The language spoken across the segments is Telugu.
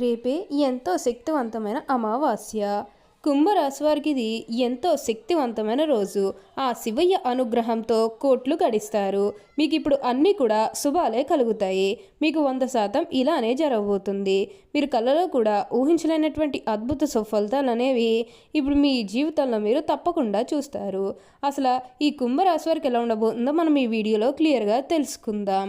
రేపే ఎంతో శక్తివంతమైన అమావాస్య. కుంభరాశి వారికి ఇది ఎంతో శక్తివంతమైన రోజు. ఆ శివయ్య అనుగ్రహంతో కోట్లు గడిస్తారు. మీకు ఇప్పుడు అన్నీ కూడా శుభాలే కలుగుతాయి. మీకు వంద శాతం ఇలానే జరగబోతుంది. మీరు కళ్ళలో కూడా ఊహించలేనటువంటి అద్భుత సుఫలితాలు అనేవి ఇప్పుడు మీ జీవితంలో మీరు తప్పకుండా చూస్తారు. అసలు ఈ కుంభరాశి వారికి ఎలా ఉండబోతుందో మనం ఈ వీడియోలో క్లియర్గా తెలుసుకుందాం.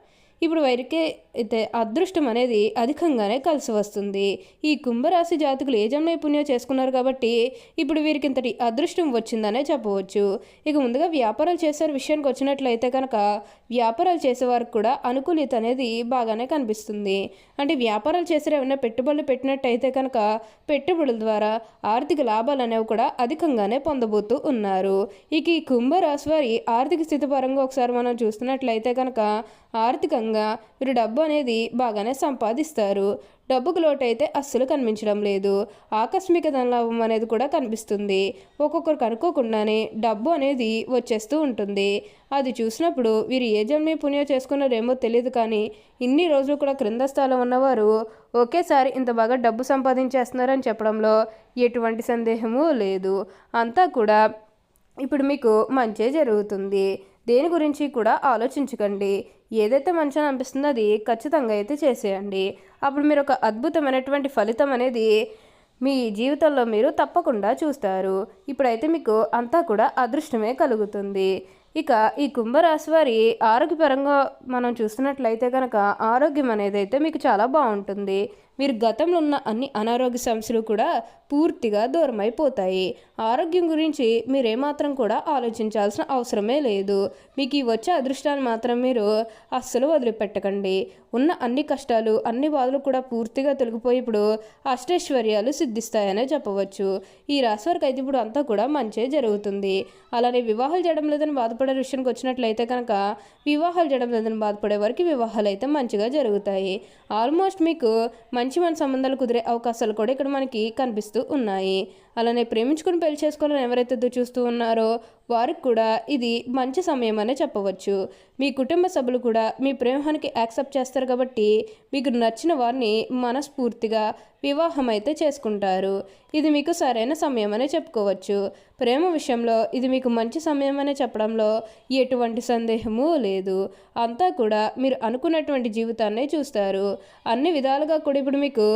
ఇప్పుడు వీరికి అయితే అదృష్టం అనేది అధికంగానే కలిసి వస్తుంది. ఈ కుంభరాశి జాతకులు ఏ జన్మ పుణ్యం చేసుకున్నారు కాబట్టి ఇప్పుడు వీరికి ఇంతటి అదృష్టం వచ్చిందనే చెప్పవచ్చు. ఇక ముందుగా వ్యాపారాలు చేసే విషయానికి వచ్చినట్లయితే కనుక వ్యాపారాలు చేసేవారికి కూడా అనుకూలిత అనేది బాగానే కనిపిస్తుంది. అంటే వ్యాపారాలు చేసే ఏమైనా పెట్టుబడులు పెట్టినట్టయితే కనుక పెట్టుబడుల ద్వారా ఆర్థిక లాభాలు అనేవి కూడా అధికంగానే పొందబోతూ ఉన్నారు. ఇక ఈ కుంభరాశి వారి ఆర్థిక స్థితి పరంగా ఒకసారి మనం చూస్తున్నట్లయితే కనుక ఆర్థికంగా వీరు డబ్బు డబ్బు అనేది బాగానే సంపాదిస్తారు. డబ్బుకు లోటైతే అస్సలు కనిపించడం లేదు. ఆకస్మిక ధనలాభం అనేది కూడా కనిపిస్తుంది. ఒక్కొక్కరికి అనుకోకుండానే డబ్బు అనేది వచ్చేస్తూ ఉంటుంది. అది చూసినప్పుడు వీరు ఏ జన్మే పుణ్యం చేసుకున్నారేమో తెలియదు కానీ ఇన్ని రోజులు కూడా క్రింద స్థాయిలో ఉన్నవారు ఒకేసారి ఇంత బాగా డబ్బు సంపాదించేస్తున్నారని చెప్పడంలో ఎటువంటి సందేహము లేదు. అంతా కూడా ఇప్పుడు మీకు మంచే జరుగుతుంది. దేని గురించి కూడా ఆలోచించకండి. ఏదైతే మంచిగా అనిపిస్తుందో అది ఖచ్చితంగా అయితే చేసేయండి. అప్పుడు మీరు ఒక అద్భుతమైనటువంటి ఫలితం అనేది మీ జీవితంలో మీరు తప్పకుండా చూస్తారు. ఇప్పుడైతే మీకు అంతా కూడా అదృష్టమే కలుగుతుంది. ఇక ఈ కుంభరాశి వారి ఆరోగ్యపరంగా మనం చూస్తున్నట్లయితే కనుక ఆరోగ్యం అనేది అయితే మీకు చాలా బాగుంటుంది. మీరు గతంలో ఉన్న అన్ని అనారోగ్య సమస్యలు కూడా పూర్తిగా దూరమైపోతాయి. ఆరోగ్యం గురించి మీరేమాత్రం కూడా ఆలోచించాల్సిన అవసరమే లేదు. మీకు ఈ వచ్చే అదృష్టాన్ని మాత్రం మీరు అస్సలు వదిలిపెట్టకండి. ఉన్న అన్ని కష్టాలు అన్ని బాధలు కూడా పూర్తిగా తొలగిపోయి ఇప్పుడు అష్టైశ్వర్యాలు సిద్ధిస్తాయనే చెప్పవచ్చు. ఈ రాశి వరకు అయితే ఇప్పుడు అంతా కూడా మంచే జరుగుతుంది. అలానే వివాహాలు చేయడం లేదని బాధపడే విషయానికి వచ్చినట్లయితే కనుక వివాహాలు చేయడం లేదని బాధపడే వారికి వివాహాలు అయితే మంచిగా జరుగుతాయి. ఆల్మోస్ట్ మీకు మంచి మన సంబంధాలు కుదిరే అవకాశాలు కూడా ఇక్కడ మనకి కనిపిస్తూ ఉన్నాయి. అలానే ప్రేమించుకుని పెళ్ళి చేసుకోవాలని ఎవరైతే చూస్తూ ఉన్నారో వారికి కూడా ఇది మంచి సమయం అనే చెప్పవచ్చు. మీ కుటుంబ సభ్యులు కూడా మీ ప్రేమానికి యాక్సెప్ట్ చేస్తారు కాబట్టి మీకు నచ్చిన వారిని మనస్ఫూర్తిగా వివాహం అయితే చేసుకుంటారు. ఇది మీకు సరైన సమయం అనే చెప్పుకోవచ్చు. ప్రేమ విషయంలో ఇది మీకు మంచి సమయం అనే చెప్పడంలో ఎటువంటి సందేహము లేదు. అంతా కూడా మీరు అనుకున్నటువంటి జీవితాన్ని చూస్తారు. అన్ని విధాలుగా కూడా ఇప్పుడు మీకు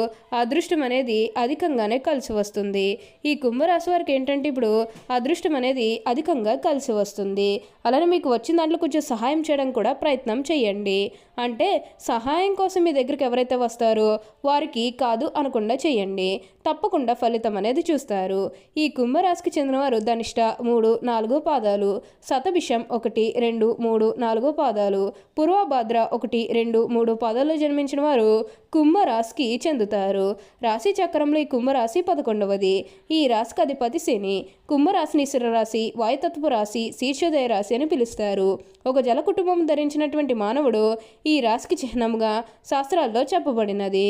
అదృష్టం అనేది అధికంగానే కలిసి వస్తుంది. ఈ కుంభరాశి వారికి ఏంటంటే ఇప్పుడు అదృష్టం అనేది అధికంగా కలిసి వస్తుంది. అలానే మీకు వచ్చిన దాంట్లో కొంచెం సహాయం చేయడం కూడా ప్రయత్నం చేయండి. అంటే సహాయం కోసం మీ దగ్గరికి ఎవరైతే వస్తారో వారికి కాదు అనకుండా చేయండి. తప్పకుండా ఫలితం అనేది చూస్తారు. ఈ కుంభరాశికి చెందినవారు ధనిష్ట మూడు నాలుగు పాదాలు శతభిషం ఒకటి రెండు మూడు నాలుగు పాదాలు పూర్వభాద్ర ఒకటి రెండు మూడు పాదాల్లో జన్మించిన వారు కుంభరాశికి చెందుతారు. రాశి చక్రంలో ఈ కుంభరాశి పదకొండవది. ఈ రాశికి అధిపతి శని. కుంభరాశిని రాశి వాయుతత్వ రాశి శీర్షోదయ రాశి అని పిలుస్తారు. ఒక జల కుటుంబం ధరించినటువంటి మానవుడు ఈ రాశికి చిహ్నంగా శాస్త్రాల్లో చెప్పబడినది.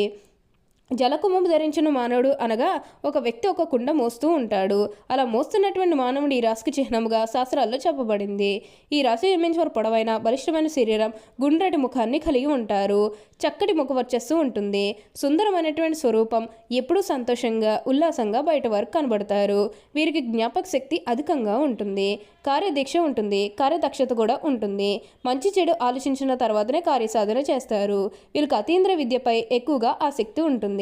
జలకుంభం ధరించిన మానవుడు అనగా ఒక వ్యక్తి ఒక కుండ మోస్తూ ఉంటాడు. అలా మోస్తున్నటువంటి మానవుడు ఈ రాశికి చిహ్నముగా శాస్త్రాల్లో చెప్పబడింది. ఈ రాశి జన్మించిన పొడవైన బలిష్టమైన శరీరం గుండ్రటి ముఖాన్ని కలిగి ఉంటారు. చక్కటి ముఖ వర్చస్సు ఉంటుంది. సుందరమైనటువంటి స్వరూపం ఎప్పుడూ సంతోషంగా ఉల్లాసంగా బయట వారు కనబడతారు. వీరికి జ్ఞాపక శక్తి అధికంగా ఉంటుంది. కార్యదీక్ష ఉంటుంది. కార్యదక్షత కూడా ఉంటుంది. మంచి చెడు ఆలోచించిన తర్వాతనే కార్యసాధన చేస్తారు. వీరికి అతీంద్ర విద్యపై ఎక్కువగా ఆసక్తి ఉంటుంది.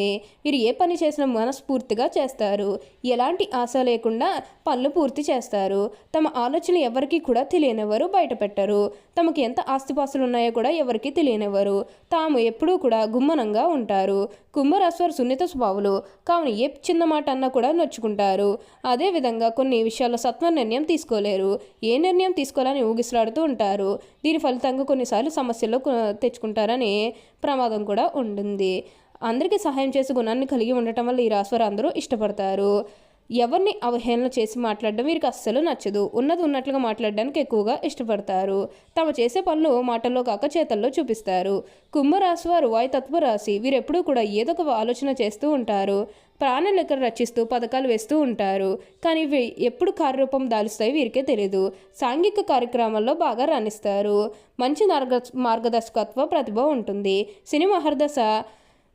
మీరు ఏ పని చేసినా మనస్ఫూర్తిగా చేస్తారు. ఎలాంటి ఆశ లేకుండా పనులు పూర్తి చేస్తారు. తమ ఆలోచన ఎవరికి కూడా తెలియనివ్వరు బయట పెట్టరు తమకు ఎంత ఆస్తిపాస్తులు ఉన్నాయో కూడా ఎవరికి తెలియనివ్వరు తాము ఎప్పుడూ కూడా గుమ్మనంగా ఉంటారు. కుంభరాశ్వర్ సున్నిత స్వభావులు. కావున ఏ చిన్న మాట అన్నా కూడా నొచ్చుకుంటారు. అదేవిధంగా కొన్ని విషయాల్లో సత్వ నిర్ణయం తీసుకోలేరు. ఏ నిర్ణయం తీసుకోవాలని ఊగిసలాడుతూ ఉంటారు. దీని ఫలితంగా కొన్నిసార్లు సమస్యలు తెచ్చుకుంటారని ప్రమాదం కూడా ఉంటుంది. అందరికీ సహాయం చేసే గుణాన్ని కలిగి ఉండటం వల్ల ఈ రాశివారు అందరూ ఇష్టపడతారు. ఎవరిని అవహేళన చేసి మాట్లాడడం వీరికి అస్సలు నచ్చదు. ఉన్నది ఉన్నట్లుగా మాట్లాడడానికి ఎక్కువగా ఇష్టపడతారు. తమ చేసే పనులు మాటల్లో కాక చేతల్లో చూపిస్తారు. కుంభరాశి వారు వాయుతత్వ రాశి. వీరెప్పుడూ కూడా ఏదో ఒక ఆలోచన చేస్తూ ఉంటారు. ప్రాణలెక్కలు రచిస్తూ పథకాలు వేస్తూ ఉంటారు. కానీ ఇవి ఎప్పుడు కార్యరూపం దాలుస్తాయి వీరికే తెలియదు సాంఘిక కార్యక్రమాల్లో బాగా రాణిస్తారు. మంచి మార్గ మార్గదర్శకత్వ ప్రతిభ ఉంటుంది. సినిమా మహర్దశ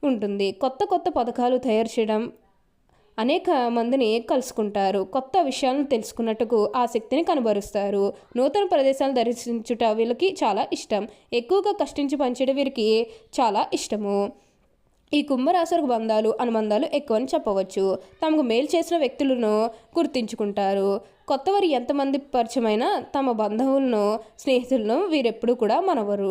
ఉంటుంది. కొత్త కొత్త పథకాలు తయారు చేయడం అనేక మందిని కలుసుకుంటారు. కొత్త విషయాలను తెలుసుకున్నట్టుకు ఆసక్తిని కనబరుస్తారు. నూతన ప్రదేశాలను దర్శించుట వీళ్ళకి చాలా ఇష్టం. ఎక్కువగా కష్టించి పనిచేయడం వీరికి చాలా ఇష్టము. ఈ కుంభరాశులకు బంధాలు అనుబంధాలు ఎక్కువని చెప్పవచ్చు. తమకు మేలు చేసిన వ్యక్తులను గుర్తించుకుంటారు. కొత్తవారు ఎంతమంది పరిచయమైనా తమ బంధువులను స్నేహితులను వీరెప్పుడు కూడా మనవరు.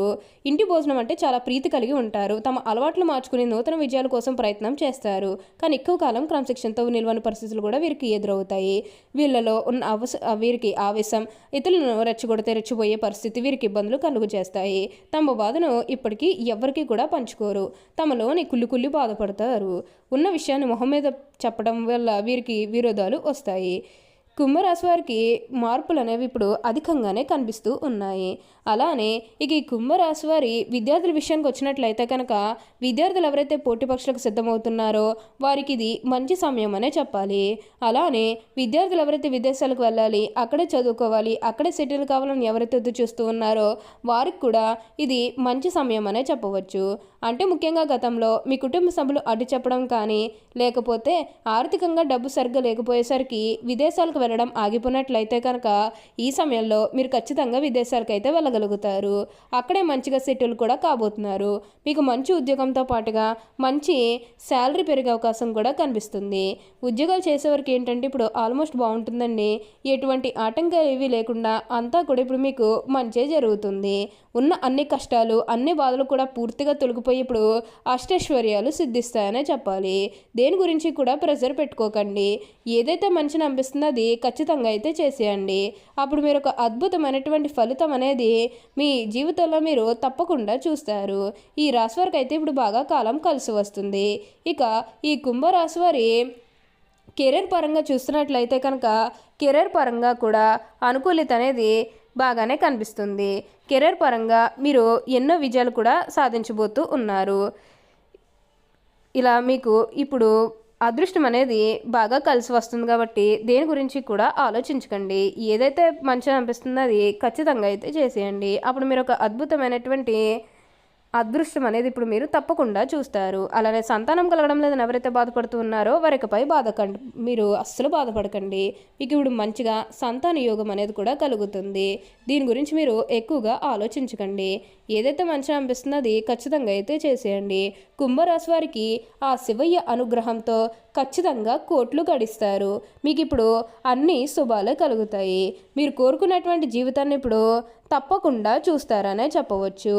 ఇంటి భోజనం అంటే చాలా ప్రీతి కలిగి ఉంటారు. తమ అలవాట్లు మార్చుకుని నూతన విజయాల కోసం ప్రయత్నం చేస్తారు. కానీ ఎక్కువ కాలం క్రమశిక్షణతో నిల్వని పరిస్థితులు కూడా వీరికి ఎదురవుతాయి. వీళ్ళలో ఉన్న అవస వీరికి ఆవేశం ఇతరులను రెచ్చగొడితే రెచ్చిపోయే పరిస్థితి వీరికి ఇబ్బందులు కలుగు చేస్తాయి. తమ బాధను ఇప్పటికీ ఎవరికీ కూడా పంచుకోరు. తమలోని కుళ్ళి కుళ్ళి బాధపడతారు. ఉన్న విషయాన్ని మొహం మీద చెప్పడం వల్ల వీరికి విరోధాలు వస్తాయి. కుంభరాశి వారికి మార్పులు అనేవి ఇప్పుడు అధికంగానే కనిపిస్తూ ఉన్నాయి. అలానే ఇక ఈ కుంభరాశి వారి విద్యార్థుల విషయానికి వచ్చినట్లయితే కనుక విద్యార్థులు ఎవరైతే పోటీ పరీక్షలకు సిద్ధమవుతున్నారో వారికి ఇది మంచి సమయం అనే చెప్పాలి. అలానే విద్యార్థులు ఎవరైతే విదేశాలకు వెళ్ళాలి అక్కడే చదువుకోవాలి అక్కడే సెటిల్ కావాలని ఎవరైతే ఎదురు చూస్తూ ఉన్నారో వారికి కూడా ఇది మంచి సమయం అనే చెప్పవచ్చు. అంటే ముఖ్యంగా గతంలో మీ కుటుంబ సభ్యులు అడ్డు చెప్పడం కానీ లేకపోతే ఆర్థికంగా డబ్బు సరిగ్గా లేకపోయేసరికి విదేశాలకు వెళ్ళడం ఆగిపోయినట్లయితే కనుక ఈ సమయంలో మీరు ఖచ్చితంగా విదేశాలకు అయితే వెళ్ళగలుగుతారు. అక్కడే మంచిగా సెటిల్ కూడా కాబోతున్నారు. మీకు మంచి ఉద్యోగంతో పాటుగా మంచి శాలరీ పెరిగే అవకాశం కూడా కనిపిస్తుంది. ఉద్యోగాలు చేసేవారికి ఏంటంటే ఇప్పుడు ఆల్మోస్ట్ బాగుంటుందండి. ఎటువంటి ఆటంకాలు ఏవి లేకుండా అంతా కూడా ఇప్పుడు మీకు మంచి జరుగుతుంది. ఉన్న అన్ని కష్టాలు అన్ని బాధలు కూడా పూర్తిగా తొలగిపోయి ఇప్పుడు అష్టైశ్వర్యాలు సిద్ధిస్తాయనే చెప్పాలి. దేని గురించి కూడా ప్రెజర్ పెట్టుకోకండి. ఏదైతే మంచిని అనిపిస్తుందో అది ఖచ్చితంగా అయితే చేసేయండి. అప్పుడు మీరు ఒక అద్భుతమైనటువంటి ఫలితం అనేది మీ జీవితంలో మీరు తప్పకుండా చూస్తారు. ఈ రాశి వారికి అయితే ఇప్పుడు బాగా కాలం కలిసి వస్తుంది. ఇక ఈ కుంభరాశి వారి కెరీర్ పరంగా చూస్తున్నట్లయితే కనుక కెరీర్ పరంగా కూడా అనుకూలిత అనేది బాగానే కనిపిస్తుంది. కెరీర్ పరంగా మీరు ఎన్నో విజయాలు కూడా సాధించబోతూ ఉన్నారు. ఇలా మీకు ఇప్పుడు అదృష్టం అనేది బాగా కలిసి వస్తుంది కాబట్టి దేని గురించి కూడా ఆలోచించకండి. ఏదైతే మంచిగా అనిపిస్తుందో అది ఖచ్చితంగా అయితే చేసేయండి. అప్పుడు మీరు ఒక అద్భుతమైనటువంటి అదృష్టం అనేది ఇప్పుడు మీరు తప్పకుండా చూస్తారు. అలానే సంతానం కలగడం లేదని ఎవరైతే బాధపడుతూ ఉన్నారో వారికపై బాధకండి. మీరు అస్సలు బాధపడకండి. మీకు ఇప్పుడు మంచిగా సంతాన యోగం అనేది కూడా కలుగుతుంది. దీని గురించి మీరు ఎక్కువగా ఆలోచించకండి. ఏదైతే మంచిగా అనిపిస్తుందో అది ఖచ్చితంగా అయితే చేసేయండి. కుంభరాశి వారికి ఆ శివయ్య అనుగ్రహంతో ఖచ్చితంగా కోట్లు గడిస్తారు. మీకు ఇప్పుడు అన్ని శుభాలే కలుగుతాయి. మీరు కోరుకున్నటువంటి జీవితాన్ని ఇప్పుడు తప్పకుండా చూస్తారనే చెప్పవచ్చు.